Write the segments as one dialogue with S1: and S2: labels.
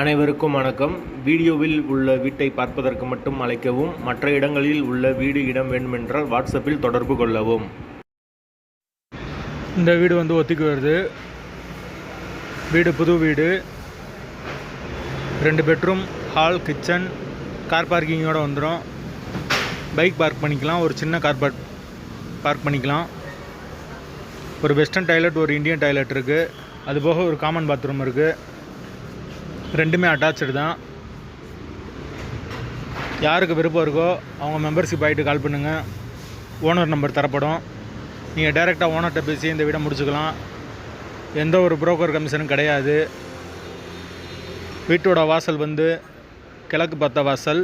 S1: அனைவருக்கும் வணக்கம். வீடியோவில் உள்ள வீட்டை பார்ப்பதற்கு மட்டும் அழைக்கவும் மற்ற இடங்களில் உள்ள வீடு இடம் வேண்டுமென்றால் வாட்ஸ்அப்பில் தொடர்பு கொள்ளவும்.
S2: இந்த வீடு வந்து ஒத்திக்கு வருது. வீடு புது வீடு. ரெண்டு பெட்ரூம் ஹால் கிச்சன் கார் பார்க்கிங்கோடு வந்துடும் பைக் பார்க் பண்ணிக்கலாம் ஒரு சின்ன கார் பார்க் பார்க் பண்ணிக்கலாம். ஒரு வெஸ்டர்ன் டாய்லெட் ஒரு இந்தியன் டாய்லெட் இருக்குது அது போக ஒரு காமன் பாத்ரூம் இருக்குது ரெண்டுமே அட்டாச்சு தான். யாருக்கு விருப்பம் இருக்கோ அவங்க மெம்பர்ஷிப் ஆகிட்டு கால் பண்ணுங்கள் ஓனர் நம்பர் தரப்படும். நீங்கள் டைரெக்டாக ஓனர்கிட்ட பேசி இந்த வீடை முடிச்சுக்கலாம். எந்த ஒரு புரோக்கர் கமிஷனும் கிடையாது. வீட்டோட வாசல் வந்து கிழக்கு பார்த்த வாசல்.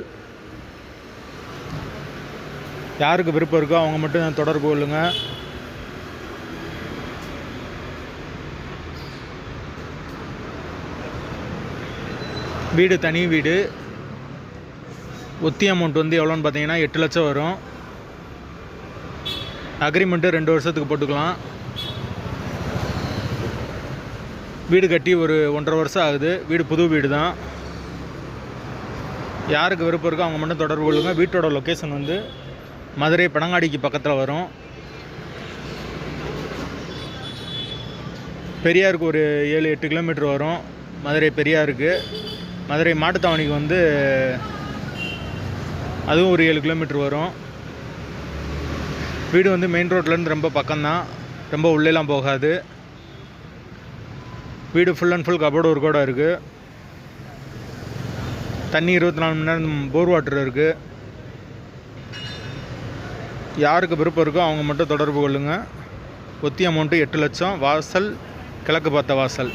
S2: யாருக்கு விருப்பம் இருக்கோ அவங்க மட்டும் தொடர்பு கொள்ளுங்கள் வீடு தனி வீடு. ஒத்தி அமௌண்ட் வந்து எவ்வளோன்னு பார்த்தீங்கன்னா எட்டு லட்சம் வரும். அக்ரிமெண்ட்டு ரெண்டு வருஷத்துக்கு போட்டுக்கலாம். வீடு கட்டி ஒரு ஒன்றரை வருஷம் ஆகுது. வீடு புது வீடு தான் யாருக்கு விருப்பம் இருக்கோ அவங்க மட்டும் தொடர்பு கொள்ளுங்க. வீட்டோட லொக்கேஷன் வந்து மதுரை பனங்காடிக்கு பக்கத்தில் வரும். பெரியாருக்கு ஒரு ஏழு எட்டு கிலோமீட்டர் வரும். மதுரை பெரியாருக்கு. மதுரை மாட்டுத்தாவணிக்கு வந்து அதுவும் ஒரு ஏழு கிலோமீட்டர் வரும். வீடு வந்து மெயின் ரோட்லேருந்து ரொம்ப பக்கம்தான். ரொம்ப உள்ளேலாம் போகாது. வீடு ஃபுல் அண்ட் ஃபுல் கபோர்டு ஒரு கூட இருக்குது தண்ணி இருபத்தி நாலு மணி நேரம் போர் வாட்டர் இருக்குது யாருக்கு விருப்பம் இருக்கோ அவங்க மட்டும் தொடர்பு கொள்ளுங்கள் ஒத்தி அமௌண்ட்டு எட்டு லட்சம். வாசல் கிழக்கு பார்த்த வாசல்.